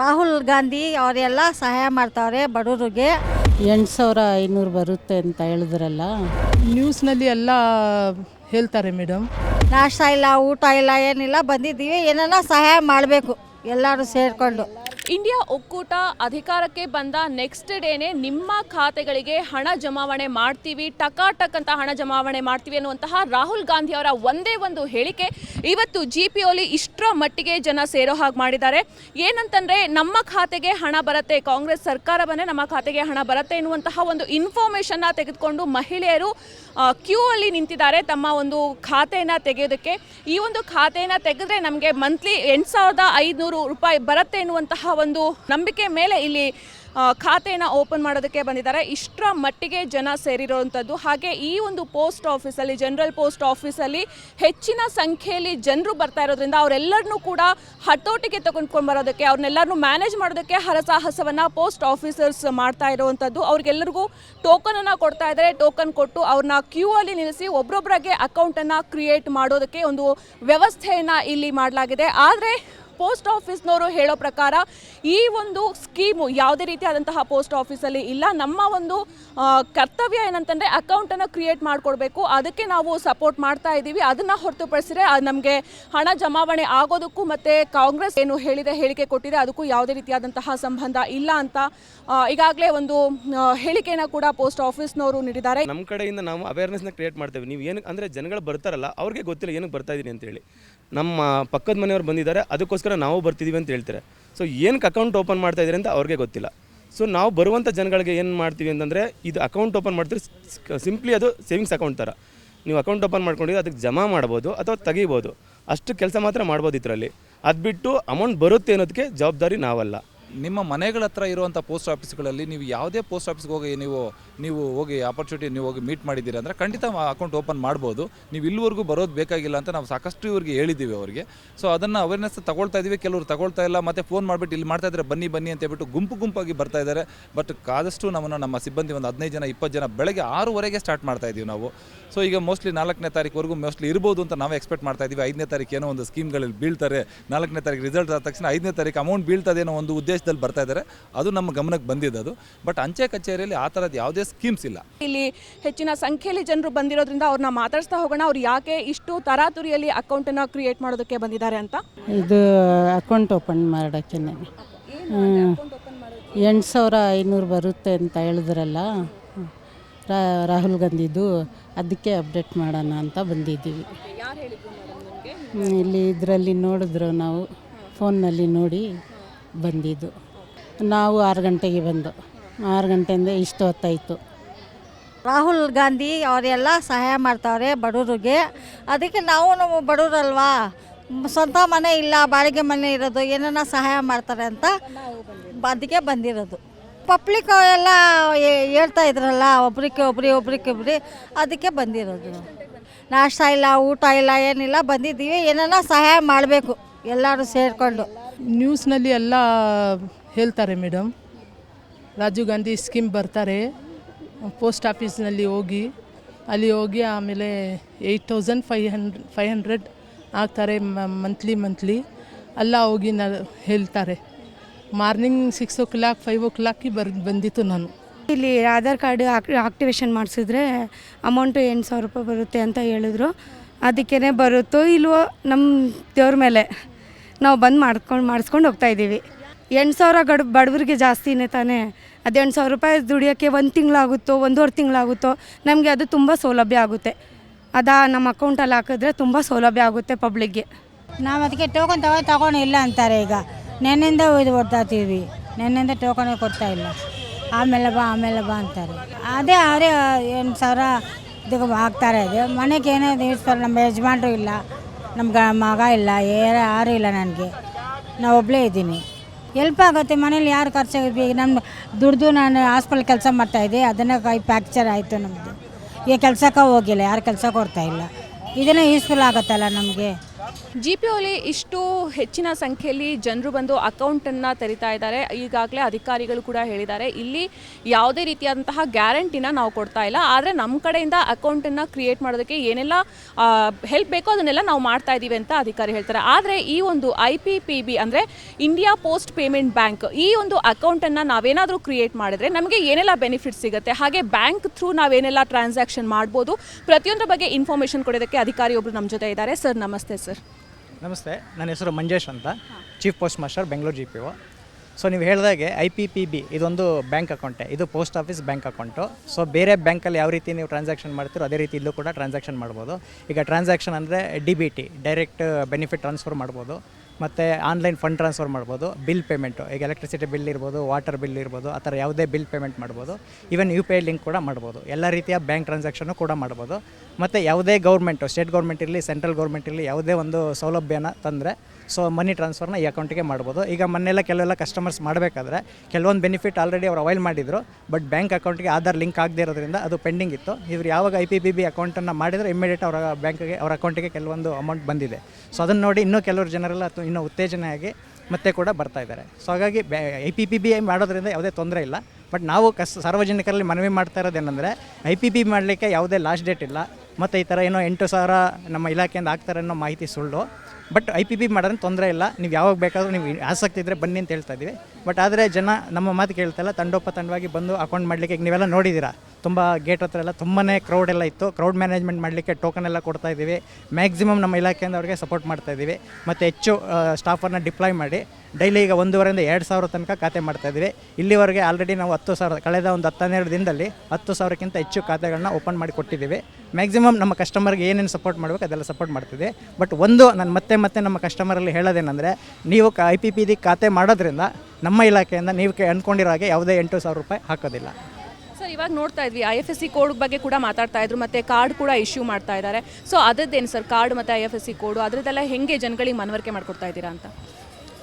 ರಾಹುಲ್ ಗಾಂಧಿ ಅವರೆಲ್ಲ ಸಹಾಯ ಮಾಡ್ತಾವ್ರೆ ಬಡವರಿಗೆ. ಎಂಟು ಸಾವಿರ ಐನೂರು ಬರುತ್ತೆ ಅಂತ ಹೇಳಿದ್ರಲ್ಲ. ನ್ಯೂಸ್ನಲ್ಲಿ ಎಲ್ಲ ಹೇಳ್ತಾರೆ ಮೇಡಮ್. ನಾಷ್ಟ ಇಲ್ಲ ಊಟ ಇಲ್ಲ ಏನಿಲ್ಲ ಬಂದಿದ್ದೀವಿ ಏನನ್ನ ಸಹಾಯ ಮಾಡಬೇಕು ಎಲ್ಲರೂ ಸೇರಿಕೊಂಡು. ಇಂಡಿಯಾ ಒಕ್ಕೂಟ ಅಧಿಕಾರಕ್ಕೆ ಬಂದ ನೆಕ್ಸ್ಟ್ ಡೇನೆ ನಿಮ್ಮ ಖಾತೆಗಳಿಗೆ ಹಣ ಜಮಾವಣೆ ಮಾಡ್ತೀವಿ ಟಕಾಟಕ್ ಅಂತ ಹಣ ಜಮಾವಣೆ ಮಾಡ್ತೀವಿ ಅನ್ನುವಂತಹ ರಾಹುಲ್ ಗಾಂಧಿ ಅವರ ಒಂದೇ ಒಂದು ಹೇಳಿಕೆ. ಇವತ್ತು ಜಿ ಪಿ ಒಲಿ ಇಷ್ಟರ ಮಟ್ಟಿಗೆ ಜನ ಸೇರೋ ಹಾಗೆ ಮಾಡಿದ್ದಾರೆ. ಏನಂತಂದ್ರೆ, ನಮ್ಮ ಖಾತೆಗೆ ಹಣ ಬರುತ್ತೆ, ಕಾಂಗ್ರೆಸ್ ಸರ್ಕಾರ ಬಂದರೆ ನಮ್ಮ ಖಾತೆಗೆ ಹಣ ಬರುತ್ತೆ ಎನ್ನುವಂತಹ ಒಂದು ಇನ್ಫಾರ್ಮೇಷನ್ನ ತೆಗೆದುಕೊಂಡು ಮಹಿಳೆಯರು ಕ್ಯೂ ಅಲ್ಲಿ ನಿಂತಿದ್ದಾರೆ ತಮ್ಮ ಒಂದು ಖಾತೆಯನ್ನು ತೆಗೆಯೋದಕ್ಕೆ. ಈ ಒಂದು ಖಾತೆಯನ್ನು ತೆಗೆದ್ರೆ ನಮಗೆ ಮಂತ್ಲಿ ಎಂಟು ಸಾವಿರದ ಐದುನೂರು ರೂಪಾಯಿ ಬರುತ್ತೆ ಎನ್ನುವಂತಹ ಒಂದು ನಂಬಿಕೆ ಮೇಲೆ ಇಲ್ಲಿ ಖಾತೆಯನ್ನ ಓಪನ್ ಮಾಡೋದಕ್ಕೆ ಬಂದಿದ್ದಾರೆ. ಇಷ್ಟರ ಮಟ್ಟಿಗೆ ಜನ ಸೇರಿರುವಂಥದ್ದು ಹಾಗೆ ಈ ಒಂದು ಪೋಸ್ಟ್ ಆಫೀಸಲ್ಲಿ ಜನರಲ್ ಪೋಸ್ಟ್ ಆಫೀಸಲ್ಲಿ ಹೆಚ್ಚಿನ ಸಂಖ್ಯೆಯಲ್ಲಿ ಜನರು ಬರ್ತಾ ಇರೋದ್ರಿಂದ ಅವರೆಲ್ಲರನ್ನೂ ಕೂಡ ಹತೋಟಿಗೆ ತಗೊಂಡ್ಕೊಂಡು ಬರೋದಕ್ಕೆ ಅವ್ರನ್ನೆಲ್ಲರನ್ನೂ ಮ್ಯಾನೇಜ್ ಮಾಡೋದಕ್ಕೆ ಹರಸಾಹಸವನ್ನು ಪೋಸ್ಟ್ ಆಫೀಸರ್ಸ್ ಮಾಡ್ತಾ ಇರುವಂಥದ್ದು. ಅವ್ರಿಗೆಲ್ಲರಿಗೂ ಟೋಕನನ್ನು ಕೊಡ್ತಾ ಇದ್ದಾರೆ. ಟೋಕನ್ ಕೊಟ್ಟು ಅವ್ರನ್ನ ಕ್ಯೂ ಅಲ್ಲಿ ನಿಲ್ಲಿಸಿ ಒಬ್ರೊಬ್ಬರಿಗೆ ಅಕೌಂಟನ್ನು ಕ್ರಿಯೇಟ್ ಮಾಡೋದಕ್ಕೆ ಒಂದು ವ್ಯವಸ್ಥೆಯನ್ನು ಇಲ್ಲಿ ಮಾಡಲಾಗಿದೆ. ಆದರೆ ಪೋಸ್ಟ್ ಆಫೀಸ್ನವರು ಹೇಳೋ ಪ್ರಕಾರ ಈ ಒಂದು ಸ್ಕೀಮು ಯಾವುದೇ ರೀತಿಯಾದಂತಹ ಪೋಸ್ಟ್ ಆಫೀಸಲ್ಲಿ ಇಲ್ಲ. ನಮ್ಮ ಒಂದು ಕರ್ತವ್ಯ ಏನಂತಂದರೆ ಅಕೌಂಟನ್ನು ಕ್ರಿಯೇಟ್ ಮಾಡಿಕೊಡ್ಬೇಕು. ಅದಕ್ಕೆ ನಾವು ಸಪೋರ್ಟ್ ಮಾಡ್ತಾ ಇದ್ದೀವಿ. ಅದನ್ನು ಹೊರತುಪಡಿಸಿದ್ರೆ ನಮಗೆ ಹಣ ಜಮಾವಣೆ ಆಗೋದಕ್ಕೂ ಮತ್ತು ಕಾಂಗ್ರೆಸ್ ಏನು ಹೇಳಿದೆ, ಹೇಳಿಕೆ ಕೊಟ್ಟಿದೆ, ಅದಕ್ಕೂ ಯಾವುದೇ ರೀತಿಯಾದಂತಹ ಸಂಬಂಧ ಇಲ್ಲ ಅಂತ ಈಗಾಗಲೇ ಒಂದು ಹೇಳಿಕೆಯನ್ನು ಕೂಡ ಪೋಸ್ಟ್ ಆಫೀಸ್ನವರು ನೀಡಿದ್ದಾರೆ. ನಮ್ಮ ಕಡೆಯಿಂದ ನಾವು ಅವೇರ್ನೆಸ್ನ ಕ್ರಿಯೇಟ್ ಮಾಡ್ತೇವೆ. ನೀವು ಏನು, ಅಂದರೆ ಜನಗಳು ಬರ್ತಾರಲ್ಲ, ಅವ್ರಿಗೆ ಗೊತ್ತಿಲ್ಲ ಏನಕ್ಕೆ ಬರ್ತಾ ಇದ್ದೀನಿ ಅಂತೇಳಿ. ನಮ್ಮ ಪಕ್ಕದ ಮನೆಯವರು ಬಂದಿದ್ದಾರೆ, ಅದಕ್ಕೋಸ್ಕರ ನಾವು ಬರ್ತಿದ್ದೀವಿ ಅಂತ ಹೇಳ್ತಾರೆ. ಸೊ ಏನಕ್ಕೆ ಅಕೌಂಟ್ ಓಪನ್ ಮಾಡ್ತಾ ಇದ್ದಾರೆ ಅಂತ ಅವ್ರಿಗೆ ಗೊತ್ತಿಲ್ಲ. ಸೊ ನಾವು ಬರುವಂಥ ಜನಗಳಿಗೆ ಏನು ಮಾಡ್ತೀವಿ ಅಂತಂದರೆ, ಇದು ಅಕೌಂಟ್ ಓಪನ್ ಮಾಡ್ತೀರಿ ಸಿಂಪ್ಲಿ ಅದು ಸೇವಿಂಗ್ಸ್ ಅಕೌಂಟ್ ಥರ ನೀವು ಅಕೌಂಟ್ ಓಪನ್ ಮಾಡ್ಕೊಂಡಿದ್ರೆ ಅದಕ್ಕೆ ಜಮಾ ಮಾಡ್ಬೋದು ಅಥವಾ ತೆಗಿಬೋದು. ಅಷ್ಟು ಕೆಲಸ ಮಾತ್ರ ಮಾಡ್ಬೋದು ಇದರಲ್ಲಿ. ಅದು ಬಿಟ್ಟು ಅಮೌಂಟ್ ಬರುತ್ತೆ ಅನ್ನೋದಕ್ಕೆ ಜವಾಬ್ದಾರಿ ನಾವಲ್ಲ. ನಿಮ್ಮ ಮನೆಗಳ ಹತ್ರ ಇರುವಂಥ ಪೋಸ್ಟ್ ಆಫೀಸ್ಗಳಲ್ಲಿ ನೀವು ಯಾವುದೇ ಪೋಸ್ಟ್ ಆಫೀಸ್ಗೆ ಹೋಗಿ ನೀವು ನೀವು ಹೋಗಿ ಆಪರ್ಚುನಿಟಿ ನೀವು ಹೋಗಿ ಮೀಟ್ ಮಾಡಿದ್ದೀರಿ ಅಂದರೆ ಖಂಡಿತ ಅಕೌಂಟ್ ಓಪನ್ ಮಾಡ್ಬೋದು. ನೀವು ಇಲ್ಲಿವರೆಗೂ ಬರೋದು ಬೇಕಾಗಿಲ್ಲ ಅಂತ ನಾವು ಸಾಕಷ್ಟು ಇವ್ರಿಗೆ ಹೇಳಿದ್ದೀವಿ ಅವರಿಗೆ. ಸೊ ಅದನ್ನು ಅವೇರ್ನೆಸ್ ತಗೊಳ್ತಾ ಇದ್ದೀವಿ ಕೆಲವರು ತಗೊಳ್ತಾ ಇಲ್ಲ, ಮತ್ತು ಫೋನ್ ಮಾಡಿಬಿಟ್ಟು ಇಲ್ಲಿ ಮಾಡ್ತಾ ಇದ್ದಾರೆ, ಬನ್ನಿ ಬನ್ನಿ ಅಂತ ಹೇಳ್ಬಿಟ್ಟು ಗುಂಪು ಗುಂಪಾಗಿ ಬರ್ತಾ ಇದ್ದಾರೆ. ಬಟ್ ಆದಷ್ಟು ನಮ್ಮನ್ನು ನಮ್ಮ ಸಿಬ್ಬಂದಿ ಒಂದು ಹದಿನೈದು ಜನ, ಇಪ್ಪತ್ತು ಜನ ಬೆಳಗ್ಗೆ ಆರೂವರೆಗೆ ಸ್ಟಾರ್ಟ್ ಮಾಡ್ತಾ ಇದ್ದೀವಿ ನಾವು. ಸೊ ಈಗ ಮೋಸ್ಟ್ಲಿ ನಾಲ್ಕನೇ ತಾರೀಕುವರೆಗೂ ಮೋಸ್ಟ್ಲಿ ಇರ್ಬೋದು ಅಂತ ನಾವು ಎಕ್ಸ್ಪೆಕ್ಟ್ ಮಾಡ್ತಾ ಇದ್ದೀವಿ ಐದನೇ ತಾರೀಕು ಏನೋ ಒಂದು ಸ್ಕೀಮ್ಗಳಲ್ಲಿ ಬೀಳ್ತಾರೆ. ನಾಲ್ಕನೇ ತಾರೀಕು ರಿಸಲ್ಟ್ ಆದ ತಕ್ಷಣ ಐದನೇ ತಾರೀಕು ಅಮೌಂಟ್ ಬೀಳ್ತದೇನೋ ಒಂದು ಉದ್ದೇಶದಲ್ಲಿ ಬರ್ತಾ ಇದ್ದಾರೆ. ಅದು ನಮ್ಮ ಗಮನಕ್ಕೆ ಬಂದಿದ್ದು ಅದು. ಬಟ್ ಅಂಚೆ ಕಚೇರಿಯಲ್ಲಿ ಆ ಥರದ್ದು ಯಾವುದೇ ಸ್ಕೀಮ್ಸ್ ಇಲ್ಲ. ಇಲ್ಲಿ ಹೆಚ್ಚಿನ ಸಂಖ್ಯೆಯಲ್ಲಿ ಜನರು ಬಂದಿರೋದ್ರಿಂದ ಅವ್ರನ್ನ ಮಾತಾಡಿಸ್ತಾ ಹೋಗೋಣ. ಅವ್ರು ಯಾಕೆ ಇಷ್ಟು ತರಾತುರಿಯಲ್ಲಿ ಅಕೌಂಟನ್ನು ಕ್ರಿಯೇಟ್ ಮಾಡೋದಕ್ಕೆ ಬಂದಿದ್ದಾರೆ ಅಂತ? ಇದು ಅಕೌಂಟ್ ಓಪನ್ ಮಾಡೋಕ್ಕೆ ಎಂಟು ಸಾವಿರ ಐನೂರು ಬರುತ್ತೆ ಅಂತ ಹೇಳಿದ್ರಲ್ಲ. ರಾ- ರಾಹುಲ್ ಗಾಂಧಿದು. ಅದಕ್ಕೆ ಅಪ್ಡೇಟ್ ಮಾಡೋಣ ಅಂತ ಬಂದಿದ್ದೀವಿ. ಇಲ್ಲಿ ಇದರಲ್ಲಿ ನೋಡಿದ್ರು ನಾವು. ಫೋನ್ನಲ್ಲಿ ನೋಡಿ. ಬಂದಿದ್ದು. ನಾವು ಆರು ಗಂಟೆಗೆ ಬಂದು. ಆರು ಗಂಟೆಯಿಂದ ಇಷ್ಟು ಹೊತ್ತಾಯಿತು. ರಾಹುಲ್ ಗಾಂಧಿ ಅವರೆಲ್ಲ ಸಹಾಯ ಮಾಡ್ತಾವ್ರೆ ಬಡವರಿಗೆ. ಅದಕ್ಕೆ ನಾವು ನಾವು ಬಡವರಲ್ವಾ? ಸ್ವಂತ ಮನೆ ಇಲ್ಲ, ಬಾಡಿಗೆ ಮನೆ ಇರೋದು ಏನನ್ನ ಸಹಾಯ ಮಾಡ್ತಾರೆ ಅಂತ ಅದಕ್ಕೆ ಬಂದಿರೋದು. ಪಬ್ಲಿಕ್ ಎಲ್ಲ ಹೇಳ್ತಾ ಇದ್ರಲ್ಲ, ಒಬ್ರಿಗೆ ಒಬ್ರಿ ಒಬ್ರಿಗೆ ಒಬ್ರಿ ಅದಕ್ಕೆ ಬಂದಿರೋದು. ನಾಷ್ಟ ಇಲ್ಲ, ಊಟ ಇಲ್ಲ, ಏನಿಲ್ಲ, ಬಂದಿದ್ದೀವಿ ಏನನ್ನ ಸಹಾಯ ಮಾಡಬೇಕು, ಎಲ್ಲರೂ ಸೇರಿಕೊಂಡು. ನ್ಯೂಸ್ನಲ್ಲಿ ಎಲ್ಲ ಹೇಳ್ತಾರೆ ಮೇಡಮ್. ರಾಜೀವ್ ಗಾಂಧಿ ಸ್ಕೀಮ್ ಬರ್ತಾರೆ. ಪೋಸ್ಟ್ ಆಫೀಸ್ನಲ್ಲಿ ಹೋಗಿ, ಅಲ್ಲಿ ಹೋಗಿ ಆಮೇಲೆ eight thousand five hundred, five hundred ಆಗ್ತಾರೆ ಮಂತ್ಲಿ ಮಂತ್ಲಿ ಅಲ್ಲ ಹೋಗಿ ನ, ಹೇಳ್ತಾರೆ. Morning six o'clock five ಓ ಕ್ಲಾಕಿಗೆ ಬರ್, ಬಂದಿತ್ತು ನಾನು. ಇಲ್ಲಿ ಆಧಾರ್ ಕಾರ್ಡ್ ಆಕ್ಟಿವೇಶನ್ ಮಾಡಿಸಿದ್ರೆ ಅಮೌಂಟು ಎಂಟು ಸಾವಿರ ರೂಪಾಯಿ ಬರುತ್ತೆ ಅಂತ ಹೇಳಿದ್ರು. ಅದಕ್ಕೇ ಬರುತ್ತೋ ಇಲ್ವೋ ನಮ್ಮ ದೇವ್ರ ಮೇಲೆ. ನಾವು ಬಂದು ಮಾಡ್ಕೊಂಡು ಮಾಡಿಸ್ಕೊಂಡು ಹೋಗ್ತಾ ಇದ್ದೀವಿ. ಎಂಟು ಸಾವಿರ ಗಡ್, ಬಡವರಿಗೆ ಜಾಸ್ತಿನೇ ತಾನೇ. ಅದು ಎಂಟು ಸಾವಿರ ರೂಪಾಯಿ ದುಡಿಯೋಕ್ಕೆ ಒಂದು ತಿಂಗಳಾಗುತ್ತೋ, ಒಂದೂವರೆ ತಿಂಗಳಾಗುತ್ತೋ, ನಮಗೆ ಅದು ತುಂಬ ಸೌಲಭ್ಯ ಆಗುತ್ತೆ. ಅದಾ ನಮ್ಮ ಅಕೌಂಟಲ್ಲಿ ಹಾಕಿದ್ರೆ ತುಂಬ ಸೌಲಭ್ಯ ಆಗುತ್ತೆ ಪಬ್ಲಿಕ್ಗೆ. ನಾವು ಅದಕ್ಕೆ ಟೋಕನ್ ತಗೋ, ತಗೊಂಡು ಇಲ್ಲ ಅಂತಾರೆ ಈಗ. ನೆನ್ನೆಯಿಂದ ಇದು ಕೊಡ್ತಾತೀವಿ ನೆನ್ನೆಯಿಂದ ಟೋಕನ್ ಕೊಡ್ತಾ ಇಲ್ಲ. ಆಮೇಲೆ ಬಾ ಆಮೇಲೆ ಬಾ ಅಂತಾರೆ. ಅದೇ ಅವರೇ, ಎಂಟು ಸಾವಿರ ಇದಕ್ಕೆ ಹಾಕ್ತಾರೆ. ಅದು ಮನೆಗೆ ಏನೇ ನಮ್ಮ ಯಜಮಾನ್ರು ಇಲ್ಲ. ನಮ್ಮ ಗ ಮಗ ಇಲ್ಲ ಯಾರು ಯಾರೂ ಇಲ್ಲ ನನಗೆ. ನಾವು ಒಬ್ಬಳೇ ಇದ್ದೀನಿ. ಎಲ್ಪ್ ಆಗುತ್ತೆ, ಮನೇಲಿ ಯಾರು ಖರ್ಚಾಗಿ ನಮ್ಮ ದುಡ್ದು ನಾನು ಹಾಸ್ಪಿಟಲ್ ಕೆಲಸ ಮಾಡ್ತಾಯಿದ್ದೆ ಅದನ್ನು ಕೈ ಫ್ಯಾಕ್ಚರ್ ಆಯಿತು ನಮ್ಮದು ಈಗ ಕೆಲಸಕ್ಕೆ ಹೋಗಿಲ್ಲ, ಯಾರು ಕೆಲಸ ಕೊಡ್ತಾಯಿಲ್ಲ ಇದನ್ನೇ ಯೂಸ್ಫುಲ್ ಆಗುತ್ತಲ್ಲ ನಮಗೆ. ಜಿ ಪಿ ಒಲಿ ಇಷ್ಟು ಹೆಚ್ಚಿನ ಸಂಖ್ಯೆಯಲ್ಲಿ ಜನರು ಬಂದು ಅಕೌಂಟನ್ನು ತೆರಿತಾ ಇದ್ದಾರೆ. ಈಗಾಗಲೇ ಅಧಿಕಾರಿಗಳು ಕೂಡ ಹೇಳಿದ್ದಾರೆ. ಇಲ್ಲಿ ಯಾವುದೇ ರೀತಿಯಾದಂತಹ ಗ್ಯಾರಂಟಿನ ನಾವು ಕೊಡ್ತಾ ಇಲ್ಲ. ಆದರೆ ನಮ್ಮ ಕಡೆಯಿಂದ ಅಕೌಂಟನ್ನು ಕ್ರಿಯೇಟ್ ಮಾಡೋದಕ್ಕೆ ಏನೆಲ್ಲ ಹೆಲ್ಪ್ ಬೇಕೋ ಅದನ್ನೆಲ್ಲ ನಾವು ಮಾಡ್ತಾ ಇದ್ದೀವಿ ಅಂತ ಅಧಿಕಾರಿ ಹೇಳ್ತಾರೆ. ಆದರೆ ಈ ಒಂದು ಐ ಪಿ ಪಿ ಬಿ ಅಂದರೆ ಇಂಡಿಯಾ ಪೋಸ್ಟ್ ಪೇಮೆಂಟ್ ಬ್ಯಾಂಕ್ ಈ ಒಂದು ಅಕೌಂಟನ್ನು ನಾವೇನಾದರೂ ಕ್ರಿಯೇಟ್ ಮಾಡಿದ್ರೆ ನಮಗೆ ಏನೆಲ್ಲ ಬೆನಿಫಿಟ್ ಸಿಗುತ್ತೆ? ಹಾಗೆ ಬ್ಯಾಂಕ್ ಥ್ರೂ ನಾವೇನೆಲ್ಲ ಟ್ರಾನ್ಸಾಕ್ಷನ್ ಮಾಡ್ಬೋದು? ಪ್ರತಿಯೊಂದರ ಬಗ್ಗೆ ಇನ್ಫಾರ್ಮೇಷನ್ ಕೊಡೋದಕ್ಕೆ ಅಧಿಕಾರಿ ಒಬ್ಬರು ನಮ್ಮ ಜೊತೆ ಇದ್ದಾರೆ. ಸರ್, ನಮಸ್ತೆ ಸರ್. ನಮಸ್ತೆ ನನ್ನ ಹೆಸರು ಮಂಜೇಶ್ ಅಂತ. Chief post master Bengaluru G P O so ನೀವು ಹೇಳಿದಾಗೆ ಐ ಪಿ ಪಿ ಬಿ ಇದೊಂದು ಬ್ಯಾಂಕ್ ಅಕೌಂಟೆ ಇದು post office bank account so ಬೇರೆ ಬ್ಯಾಂಕಲ್ಲಿ ಯಾವ ರೀತಿ ನೀವು ಟ್ರಾನ್ಸಾಕ್ಷನ್ ಮಾಡ್ತೀರೋ ಅದೇ ರೀತಿ ಇಲ್ಲೂ ಕೂಡ ಟ್ರಾನ್ಸಾಕ್ಷನ್ ಮಾಡ್ಬೋದು. ಈಗ ಟ್ರಾನ್ಸಾಕ್ಷನ್ ಅಂದರೆ D B T direct benefit transfer ಮಾಡ್ಬೋದು. ಮತ್ತು ಆನ್ಲೈನ್ ಫಂಡ್ ಟ್ರಾನ್ಸ್ಫರ್ ಮಾಡ್ಬೋದು. ಬಿಲ್ ಪೇಮೆಂಟು ಈಗ ಎಲೆಕ್ಟ್ರಿಸಿಟಿ ಬಿಲ್ ಇರ್ಬೋದು ವಾಟರ್ ಬಿಲ್ ಇರ್ಬೋದು, ಆ ಥರ ಯಾವುದೇ ಬಿಲ್ ಪೇಮೆಂಟ್ ಮಾಡ್ಬೋದು. Even U P I link ಕೂಡ ಮಾಡ್ಬೋದು. ಎಲ್ಲ ರೀತಿಯ ಬ್ಯಾಂಕ್ ಟ್ರಾನ್ಸಾಕ್ಷನು ಕೂಡ ಮಾಡ್ಬೋದು. ಮತ್ತು ಯಾವುದೇ ಗೌರ್ಮೆಂಟು ಸ್ಟೇಟ್ ಗೌರ್ಮೆಂಟ್ ಇರಲಿ ಸೆಂಟ್ರಲ್ ಗೌರ್ಮೆಂಟ್ ಇರಲಿ ಯಾವುದೇ ಒಂದು ಸೌಲಭ್ಯನ ತಂದರೆ ಸೊ ಮನಿ ಟ್ರಾನ್ಸ್ಫರ್ನ ಈ ಅಕೌಂಟಿಗೆ ಮಾಡ್ಬೋದು. ಈಗ ಮೊನ್ನೆಲ್ಲ ಕೆಲವೆಲ್ಲ ಕಸ್ಟಮರ್ಸ್ ಮಾಡಬೇಕಾದ್ರೆ ಕೆಲವೊಂದು ಬೆನಿಫಿಟ್ ಆಲ್ರೆಡಿ ಅವ್ರು ಅವೈಲ್ ಮಾಡಿದರು. ಬಟ್ ಬ್ಯಾಂಕ್ ಅಕೌಂಟ್ಗೆ ಆಧಾರ್ ಲಿಂಕ್ ಆಗದೇ ಇರೋದ್ರಿಂದ ಅದು ಪೆಂಡಿಂಗ್ ಇತ್ತು. ಇವ್ರು ಯಾವಾಗ ಐ ಪಿ ಬಿ ಬಿ ಅಕೌಂಟನ್ನು ಮಾಡಿದರೆ ಇಮಿಡಿಯೇಟ್ ಅವರ ಬ್ಯಾಂಕಿಗೆ ಅವ್ರ ಅಕೌಂಟಿಗೆ ಕೆಲವೊಂದು ಅಮೌಂಟ್ ಬಂದಿದೆ. ಸೊ ಅದನ್ನು ನೋಡಿ ಇನ್ನೂ ಕೆಲವರು ಜನರೆಲ್ಲ ಅಥವಾ ಇನ್ನೂ ಉತ್ತೇಜನ ಆಗಿ ಮತ್ತೆ ಕೂಡ ಬರ್ತಾ ಇದ್ದಾರೆ. ಸೊ ಹಾಗಾಗಿ I P P B I ಮಾಡೋದ್ರಿಂದ ಯಾವುದೇ ತೊಂದರೆ ಇಲ್ಲ. ಬಟ್ ನಾವು ಕಸ್, ಸಾರ್ವಜನಿಕರಲ್ಲಿ ಮನವಿ ಮಾಡ್ತಾ ಇರೋದೇನೆಂದರೆ ಐ ಪಿ ಬಿ ಮಾಡಲಿಕ್ಕೆ ಯಾವುದೇ ಲಾಸ್ಟ್ ಡೇಟ್ ಇಲ್ಲ. ಮತ್ತು ಈ ಥರ ಏನೋ ಎಂಟು ಸಾವಿರ ನಮ್ಮ ಇಲಾಖೆಯಿಂದ ಆಗ್ತಾರೆ ಅನ್ನೋ ಮಾಹಿತಿ ಸುಳ್ಳು. ಬಟ್ ಐ ಪಿ ಪಿ ಮಾಡೋದ್ರೆ ತೊಂದರೆ ಇಲ್ಲ. ನೀವು ಯಾವಾಗ ಬೇಕಾದರೂ ನೀವು ಆಸಕ್ತಿ ಇದ್ದರೆ ಬನ್ನಿ ಅಂತ ಹೇಳ್ತಾ ಇದ್ದೀವಿ. ಬಟ್ ಆದರೆ ಜನ ನಮ್ಮ ಮಾತು ಕೇಳ್ತಾಯಿಲ್ಲ ತಂಡೋಪತಂಡವಾಗಿ ಬಂದು ಅಕೌಂಟ್ ಮಾಡಲಿಕ್ಕೆ ಈಗ ನೀವೆಲ್ಲ ನೋಡಿದ್ದೀರಾ? ತುಂಬ ಗೇಟ್ ಹತ್ರ ಎಲ್ಲ ತುಂಬಾ ಕ್ರೌಡ್ ಎಲ್ಲ ಇತ್ತು. ಕ್ರೌಡ್ ಮ್ಯಾನೇಜ್ಮೆಂಟ್ ಮಾಡಲಿಕ್ಕೆ ಟೋಕನ್ ಎಲ್ಲ ಕೊಡ್ತಾ ಇದ್ದೀವಿ. ಮ್ಯಾಕ್ಸಿಮಮ್ ನಮ್ಮ ಇಲಾಖೆಯಿಂದ ಅವರಿಗೆ ಸಪೋರ್ಟ್ ಮಾಡ್ತಾ ಇದ್ದೀವಿ. ಮತ್ತು ಹೆಚ್ಚು ಸ್ಟಾಫನ್ನು ಡಿಪ್ಲಾಯ್ ಮಾಡಿ ಡೈಲಿ ಈಗ ಒಂದೂವರೆಯಿಂದ ಎರಡು ಸಾವಿರ ತನಕ ಖಾತೆ ಮಾಡ್ತಾ ಇದ್ದೀವಿ. ಇಲ್ಲಿವರೆಗೆ ಆಲ್ರೆಡಿ ನಾವು ಹತ್ತು ಸಾವಿರ, ಕಳೆದ ಒಂದು ಹತ್ತನ್ನೆರಡು ದಿನದಲ್ಲಿ ಹತ್ತು ಸಾವಿರಕ್ಕಿಂತ ಹೆಚ್ಚು ಖಾತೆಗಳನ್ನ ಓಪನ್ ಮಾಡಿ ಕೊಟ್ಟಿದ್ದೀವಿ. ಮ್ಯಾಕ್ಸಿಮಮ್ ನಮ್ಮ ಕಸ್ಟಮರ್ಗೆ ಏನೇನು ಸಪೋರ್ಟ್ ಮಾಡಬೇಕು ಅದೆಲ್ಲ ಸಪೋರ್ಟ್ ಮಾಡ್ತಿದ್ದೆ ಬಟ್ ಒಂದು, ನಾನು ಮತ್ತೆ ಮತ್ತೆ ನಮ್ಮ ಕಸ್ಟಮರಲ್ಲಿ ಹೇಳೋದೇನೆಂದರೆ, ನೀವು ಐ ಪಿ ಪಿ ಖಾತೆ ಮಾಡೋದ್ರಿಂದ ನಮ್ಮ ಇಲಾಖೆಯಿಂದ ನೀವು ಅಂದ್ಕೊಂಡಿರೋ ಹಾಗೆ ಯಾವುದೇ ಎಂಟು ಸಾವಿರ ರೂಪಾಯಿ ಹಾಕೋದಿಲ್ಲ. ಸರ್ ಇವಾಗ ನೋಡ್ತಾ ಇದ್ವಿ I F S C code ಬಗ್ಗೆ ಕೂಡ ಮಾತಾಡ್ತಾ ಇದ್ರು ಮತ್ತೆ ಕಾರ್ಡ್ ಕೂಡ ಇಶ್ಯೂ ಮಾಡ್ತಾ ಇದ್ದಾರೆ. ಸೊ ಅದದ್ದೇನು ಸರ್ ಕಾರ್ಡ್ ಮತ್ತು I F S C code ಅದರದ್ದೆಲ್ಲ ಹೆಂಗೆ ಜನಗಳಿಗೆ ಮನವರಿಕೆ ಮಾಡ್ಕೊಡ್ತಾ ಇದ್ದೀರಾ ಅಂತ?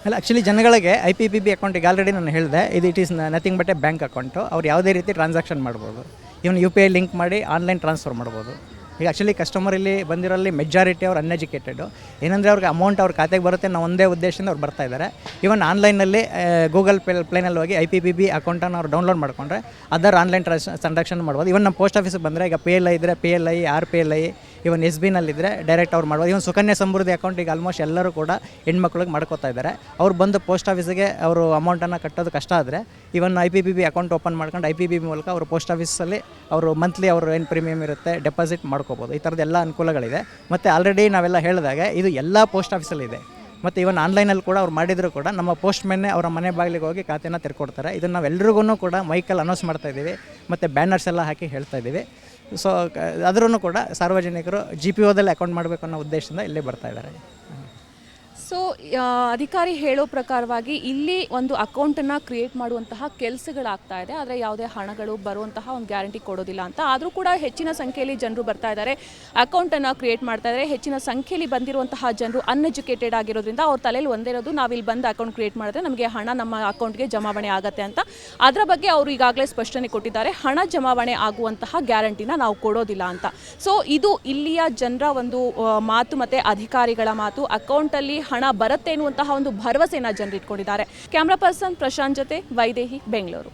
ಅಲ್ಲ ಆ್ಯಕ್ಚುಲಿ ಜನಗಳಿಗೆ ಐ ಪಿ ಪಿ ಬಿ ಅಕೌಂಟಿಗೆ ಆಲ್ರೆಡಿ ನಾನು ಹೇಳಿದೆ ಇದು it is nothing but a bank account ಅವ್ರು ಯಾವುದೇ ರೀತಿ ಟ್ರಾನ್ಸಾಕ್ಷನ್ ಮಾಡ್ಬೋದು. Even U P I link ಮಾಡಿ ಆನ್ಲೈನ್ ಟ್ರಾನ್ಸ್ಫರ್ ಮಾಡ್ಬೋದು. ಈಗ ಆ್ಯಕ್ಚುಲಿ ಕಸ್ಟಮರ್ ಇಲ್ಲಿ ಬಂದಿರೋಲ್ಲಿ ಮೆಜಾರಿಟಿ ಅವ್ರು ಅನ್ಎಜುಕೇಟೆಡು ಏನಂದರೆ ಅವ್ರಿಗೆ ಅಮೌಂಟ್ ಅವ್ರ ಖಾತೆಗೆ ಬರುತ್ತೆ ನಾವು ಒಂದೇ ಉದ್ದೇಶದಿಂದ ಅವ್ರು ಬರ್ತಾ ಇದ್ದಾರೆ. ಈವನ್ ಆನ್ಲೈನಲ್ಲಿ ಗೂಗಲ್ ಪೇ ಪ್ಲೇನಲ್ಲಿ ಹೋಗಿ ಐ ಪಿ ಬಿ ಬಿ ಅಕೌಂಟನ್ನು ಅವ್ರು ಡೌನ್ಲೋಡ್ ಮಾಡ್ಕೊಂಡ್ರೆ ಅದರ್ ಆನ್ಲೈನ್ ಟ್ರಾನ್ಸ್ ಟ್ರಾನ್ಸಾಕ್ಷನ್ ಮಾಡ್ಬೋದು ಇವನ್ ನಮ್ಮ ಪೋಸ್ಟ್ ಆಫೀಸಿಗೆ ಬಂದರೆ ಈಗ ಪಿ ಎಲ್ ಐ ಇದ್ದರೆ P L I R P L I even S ಬಿನಲ್ಲಿದ್ದರೆ direct ಅವ್ರು ಮಾಡ್ಬೋದು. ಇವನ್ ಸುಕನ್ಯಾ ಸಮೃದ್ಧಿ ಅಕೌಂಟ್ ಈಗ ಆಲ್ಮೋಸ್ಟ್ ಎಲ್ಲರೂ ಕೂಡ ಹೆಣ್ಮಕ್ಳಿಗೆ ಮಾಡ್ಕೋತಾ ಇದ್ದಾರೆ. ಅವ್ರು ಬಂದು ಪೋಸ್ಟ್ ಆಫೀಸಿಗೆ ಅವರು ಅಮೌಂಟನ್ನು ಕಟ್ಟೋದು ಕಷ್ಟ ಆದರೆ even I P B B account open ಮಾಡ್ಕೊಂಡು ಐ ಪಿ ಬಿ ಬಿ ಮೂಲಕ ಅವರು ಪೋಸ್ಟ್ ಆಫೀಸಲ್ಲಿ ಅವರು ಮಂತ್ಲಿ ಅವರು ಏನು ಪ್ರೀಮಿಯಮ್ ಇರುತ್ತೆ ಡೆಪಾಸಿಟ್ ಮಾಡ್ಕೋಬೋದು. ಈ ಥರದ ಎಲ್ಲ ಅನುಕೂಲಗಳಿದೆ. ಮತ್ತು ಆಲ್ರೆಡಿ ನಾವೆಲ್ಲ ಹೇಳಿದಾಗ ಇದು ಎಲ್ಲ ಪೋಸ್ಟ್ ಆಫೀಸಲ್ಲಿದೆ ಮತ್ತು ಇವನ್ ಆನ್ಲೈನಲ್ಲಿ ಕೂಡ ಅವ್ರು ಮಾಡಿದರೂ ಕೂಡ ನಮ್ಮ ಪೋಸ್ಟ್ ಮೆನ್ನೇ ಅವರ ಮನೆ ಬಾಗಿಲಿಗೆ ಹೋಗಿ ಖಾತೆನ ತೆರ್ಕೊಡ್ತಾರೆ. ಇದನ್ನು ನಾವೆಲ್ರಿಗೂ ಕೂಡ ಮೈಕಲ್ಲಿ ಅನೌನ್ಸ್ ಮಾಡ್ತಾ ಇದ್ದೀವಿ. ಮತ್ತು ಬ್ಯಾನರ್ಸ್ ಎಲ್ಲ ಹಾಕಿ ಹೇಳ್ತಾ ಇದ್ದೀವಿ. ಸೊ ಅದರೂ ಕೂಡ ಸಾರ್ವಜನಿಕರು ಜಿ ಪಿ ಓದಲ್ಲಿ ಅಕೌಂಟ್ ಮಾಡಬೇಕು ಅನ್ನೋ ಉದ್ದೇಶದಿಂದ ಇಲ್ಲೇ ಬರ್ತಾ ಇದ್ದಾರೆ. ಸೊ ಅಧಿಕಾರಿ ಹೇಳೋ ಪ್ರಕಾರವಾಗಿ ಇಲ್ಲಿ ಒಂದು ಅಕೌಂಟನ್ನು ಕ್ರಿಯೇಟ್ ಮಾಡುವಂತಹ ಕೆಲಸಗಳಾಗ್ತಾ ಇದೆ. ಆದರೆ ಯಾವುದೇ ಹಣಗಳು ಬರುವಂತಹ ಒಂದು ಗ್ಯಾರಂಟಿ ಕೊಡೋದಿಲ್ಲ ಅಂತ. ಆದರೂ ಕೂಡ ಹೆಚ್ಚಿನ ಸಂಖ್ಯೆಯಲ್ಲಿ ಜನರು ಬರ್ತಾ ಇದ್ದಾರೆ ಅಕೌಂಟನ್ನು ಕ್ರಿಯೇಟ್ ಮಾಡ್ತಾ ಇದ್ದಾರೆ ಹೆಚ್ಚಿನ ಸಂಖ್ಯೆಯಲ್ಲಿ ಬಂದಿರುವಂತಹ ಜನರು ಅನ್ಎಜುಕೇಟೆಡ್ ಆಗಿರೋದ್ರಿಂದ ಅವ್ರ ತಲೆಯಲ್ಲಿ ಒಂದೇ ಇರೋದು, ನಾವು ಇಲ್ಲಿ ಬಂದು ಅಕೌಂಟ್ ಕ್ರಿಯೇಟ್ ಮಾಡಿದ್ರೆ ನಮಗೆ ಹಣ ನಮ್ಮ ಅಕೌಂಟ್ಗೆ ಜಮಾವಣೆ ಆಗುತ್ತೆ ಅಂತ. ಅದರ ಬಗ್ಗೆ ಅವರು ಈಗಾಗಲೇ ಸ್ಪಷ್ಟನೆ ಕೊಟ್ಟಿದ್ದಾರೆ. ಹಣ ಜಮಾವಣೆ ಆಗುವಂತಹ ಗ್ಯಾರಂಟಿನ ನಾವು ಕೊಡೋದಿಲ್ಲ ಅಂತ. ಸೊ ಇದು ಇಲ್ಲಿಯ ಜನರ ಒಂದು ಮಾತು ಮತ್ತು ಅಧಿಕಾರಿಗಳ ಮಾತು. ಅಕೌಂಟಲ್ಲಿ ಹಣ ಬರುತ್ತೆ ಎನ್ನುವಂತಹ ಒಂದು ಭರವಸೆನ ಜನರು ಇಟ್ಕೊಂಡಿದ್ದಾರೆ. ಕ್ಯಾಮ್ರಾ ಪರ್ಸನ್ ಪ್ರಶಾಂತ್ ಜೊತೆ ವೈದೇಹಿ ಬೆಂಗಳೂರು.